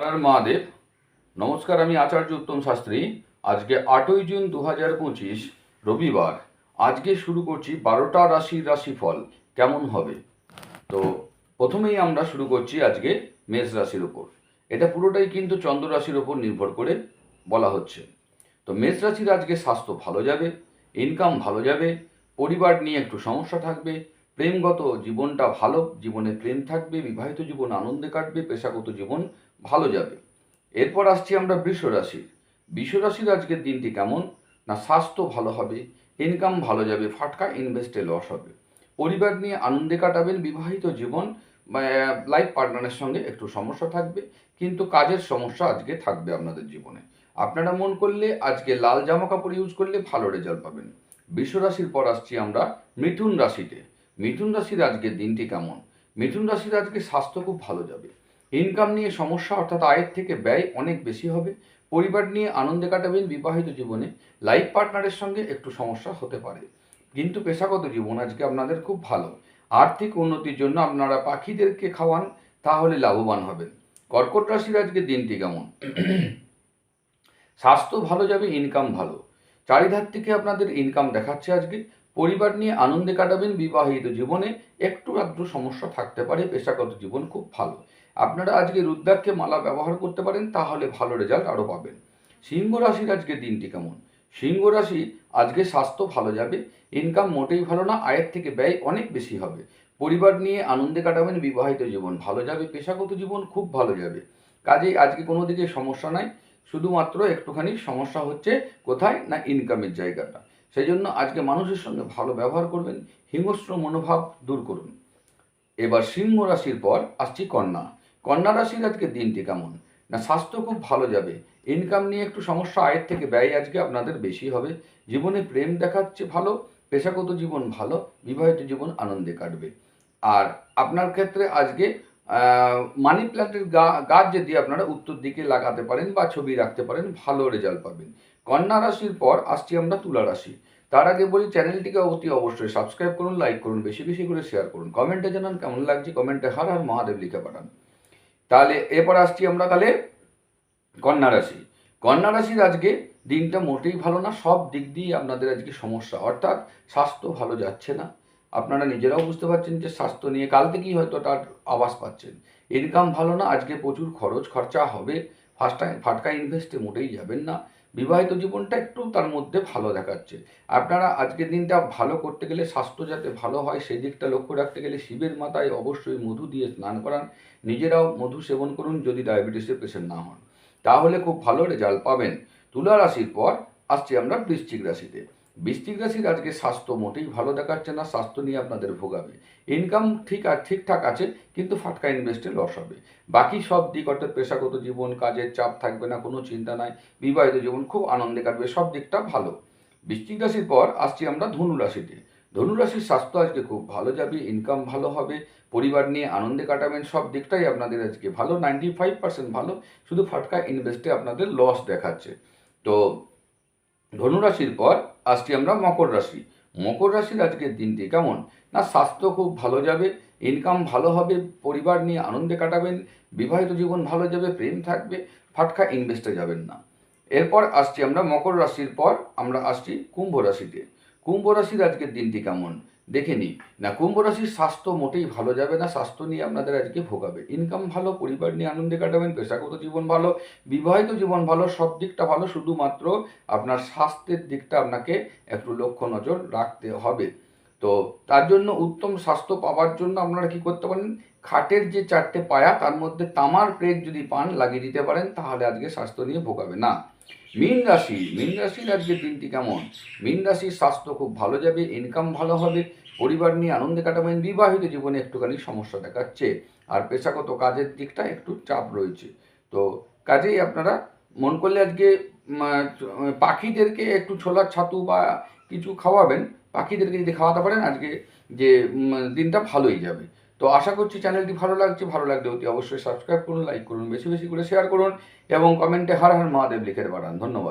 মহাদেব। নমস্কার, আমি আচার্য উত্তম শাস্ত্রী। আজকে আটই জুন দু পঁচিশ, রবিবার। আজকে শুরু করছি বারোটা রাশির রাশিফল। কেমন হবে? তো প্রথমেই আমরা শুরু করছি আজকে মেষ রাশির ওপর এটা পুরোটাই কিন্তু চন্দ্র রাশির ওপর নির্ভর করে বলা হচ্ছে। তো মেষ রাশির আজকে স্বাস্থ্য ভালো যাবে ইনকাম ভালো যাবে, পরিবার নিয়ে একটু সমস্যা থাকবে, প্রেমগত জীবনটা ভালো, জীবনে প্রেম থাকবে, বিবাহিত জীবন আনন্দে কাটবে, পেশাগত জীবন ভালো যাবে। এরপর আসছি আমরা বৃষ রাশি। বৃষ রাশির আজকের দিনটি কেমন? না, স্বাস্থ্য ভালো হবে ইনকাম ভালো যাবে, ফাটকা ইনভেস্টে লস হবে। পরিবার নিয়ে আনন্দে কাটাবেন, বিবাহিত জীবন লাইফ পার্টনারের সঙ্গে একটু সমস্যা থাকবে, কিন্তু কাজের সমস্যা আজকে থাকবে আপনাদের জীবনে। আপনারা মন করলে আজকে লাল জামা কাপড় ইউজ করলে ভালো রেজাল্ট পাবেন। বৃষ রাশির পর আসছি আমরা মিথুন রাশিতে। মিথুন রাশির আজকের দিনটি কেমন? মিথুন রাশির আজকে স্বাস্থ্য খুব ভালো যাবে। ইনকাম নিয়ে সমস্যা অর্থাৎ আয়ের থেকে ব্যয় অনেক বেশি হবে। পরিবার নিয়ে আনন্দে কাটাবেন বিবাহিত জীবনে। লাইফ পার্টনারের সঙ্গে একটু সমস্যা হতে পারে। কিন্তু পেশাগত জীবন আজকে আপনাদের খুব ভালো। আর্থিক উন্নতির জন্য আপনারা পাখিদেরকে খাওয়ান, তাহলে লাভবান হবেন। কর্কট রাশির আজকে দিনটি কেমন? স্বাস্থ্য ভালো যাবে ইনকাম ভালো। চারিধার থেকে আপনাদের ইনকাম দেখাচ্ছে আজকে। পরিবার নিয়ে আনন্দে কাটাবেন বিবাহিত জীবনে। একটু আধটু সমস্যা থাকতে পারে, পেশাগত জীবন খুব ভালো। আপনারা আজকে রুদ্রাক্ষে মালা ব্যবহার করতে পারেন, তাহলে ভালো রেজাল্ট আরও পাবেন। সিংহ রাশির আজকে দিনটি কেমন? সিংহ রাশি আজকে স্বাস্থ্য ভালো যাবে ইনকাম মোটেই ভালো না, আয়ের থেকে ব্যয় অনেক বেশি হবে। পরিবার নিয়ে আনন্দে কাটাবেন, বিবাহিত জীবন ভালো যাবে, পেশাগত জীবন খুব ভালো যাবে। কাজেই আজকে কোনো দিকে সমস্যা নাই, শুধুমাত্র একটুখানি সমস্যা হচ্ছে কোথায় না ইনকামের জায়গাটা। সেই জন্য আজকে মানুষের সঙ্গে ভালো ব্যবহার করবেন, হিংস্র মনোভাব দূর করুন। এবার সিংহ রাশির পর আসছি কন্যা। কন্যা রাশির আজকে দিনটি কেমন? না, স্বাস্থ্য খুব ভালো যাবে। ইনকাম নিয়ে একটু সমস্যা, আয়ের থেকে ব্যয় আজকে আপনাদের বেশি হবে। জীবনে প্রেম দেখাচ্ছে ভালো, পেশাগত জীবন ভালো, বিবাহিত জীবন আনন্দে কাটবে। আর আপনার ক্ষেত্রে আজকে মানি প্ল্যান্টের গাছ যদি আপনারা উত্তর দিকে লাগাতে পারেন বা ছবি রাখতে পারেন, ভালো রেজাল্ট পাবেন। কন্যা রাশির পর আসছি আমরা তুলা রাশি। তার আগে বলি, চ্যানেলটিকে অতি অবশ্যই সাবস্ক্রাইব করুন লাইক করুন, বেশি বেশি করে শেয়ার করুন। কমেন্টে জানান কেমন লাগছে কমেন্টে হার হার মহাদেব লিখে পাঠান। তাহলে এরপর আসছি আমরা তাহলে কন্যা রাশি। কন্যা রাশির আজকে দিনটা মোটেই ভালো না, সব দিক দিয়ে আপনাদের আজকে সমস্যা। অর্থাৎ স্বাস্থ্য ভালো যাচ্ছে না। আপনারা নিজেরাও বুঝতে পারছেন যে স্বাস্থ্য নিয়ে কাল থেকেই হয়তো তার আবাস পাচ্ছেন। ইনকাম ভালো না, আজকে প্রচুর খরচ খরচা হবে। ফার্স্ট টাইম ফাটকা ইনভেস্টে মোটেই যাবেন না। বিবাহিত জীবনটা একটু তার মধ্যে ভালো দেখাচ্ছে। আপনারা আজকের দিনটা ভালো করতে গেলে স্বাস্থ্য যাতে ভালো হয়, সেই দিকটা লক্ষ্য রাখতে গেলে শিবের মাথায় অবশ্যই মধু দিয়ে স্নান করান। নিজেরাও মধু সেবন করুন যদি ডায়াবেটিসের পেশেন্ট না হন। তাহলে খুব ভালো রেজাল্ট পাবেন। তুলা রাশির পর আসছি আমরা বৃশ্চিক রাশিতে। বৃশ্চিক রাশির আজকে স্বাস্থ্য মোটেই ভালো দেখাচ্ছে না, স্বাস্থ্য নিয়ে আপনাদের ভোগাবে। ইনকাম ঠিক আর ঠিকঠাক আছে, কিন্তু ফাটকা ইনভেস্টে লস হবে বাকি সব দিক অর্থাৎ পেশাগত জীবন, কাজের চাপ থাকবে না, কোনো চিন্তা নাই, বিবাহিত জীবন খুব আনন্দে কাটবে, সব দিকটা ভালো। বৃশ্চিক রাশির পর আসছি আমরা ধনু রাশিতে। ধনুরাশির স্বাস্থ্য আজকে খুব ভালো যাবে ইনকাম ভালো হবে, পরিবার নিয়ে আনন্দে কাটাবেন, সব দিকটাই আপনাদের আজকে ভালো নাইনটি ফাইভ পার্সেন্ট ভালো, শুধু ফাটকা ইনভেস্টে আপনাদের লস দেখাচ্ছে। তো ধনুরাশির পর আসছি আমরা মকর রাশি। মকর রাশির আজকের দিনটি কেমন? না, স্বাস্থ্য খুব ভালো যাবে ইনকাম ভালো হবে, পরিবার নিয়ে আনন্দে কাটাবেন, বিবাহিত জীবন ভালো যাবে, প্রেম থাকবে, ফাটকা ইনভেস্টে যাবেন না। এরপর আসছি আমরা মকর রাশির পর আমরা আসছি কুম্ভ রাশিতে। কুম্ভ রাশির আজকের দিনটি কেমন? দেখে নিই। না, কুম্ভ রাশির স্বাস্থ্য মোটেই ভালো যাবে না, স্বাস্থ্য নিয়ে আপনাদের আজকে ভোগাবে। ইনকাম ভালো, পরিবার নিয়ে আনন্দে কাটাবেন, পেশাগত জীবন ভালো, বিবাহিত জীবন ভালো, সব দিকটা ভালো, শুধুমাত্র আপনার স্বাস্থ্যের দিকটা আপনাকে একটু লক্ষ্য নজর রাখতে হবে। তো তার জন্য উত্তম স্বাস্থ্য পাওয়ার জন্য আপনারা কি করতে পারেন? খাটের যে চারটে পায়া, তার মধ্যে তামার প্লেট যদি পান, লাগিয়ে দিতে পারেন, তাহলে আজকে স্বাস্থ্য নিয়ে ভোগাবে না। মীন রাশি, মীন রাশির আজকে দিনটি কেমন? মীন রাশির স্বাস্থ্য খুব ভালো যাবে ইনকাম ভালো হবে, পরিবার নিয়ে আনন্দে কাটাবেন, বিবাহিত জীবনে একটুখানি সমস্যা দেখাচ্ছে, আর পেশাগত কাজের দিকটা একটু চাপ রয়েছে। তো কাজেই আপনারা মন করলে আজকে পাখিদেরকে একটু ছোলার ছাতু বা কিছু খাওয়াবেন পাখিদেরকে যদি খাওয়াতে পারেন, আজকে যে দিনটা ভালোই যাবে। তো আশা করছি চ্যানেলটি ভালো লাগছে, ভালো লাগলে অতি অবশ্যই সাবস্ক্রাইব করুন লাইক করুন, বেশি বেশি করে শেয়ার করুন এবং কমেন্টে হার হার মহাদেব লিখে পাঠান ধন্যবাদ।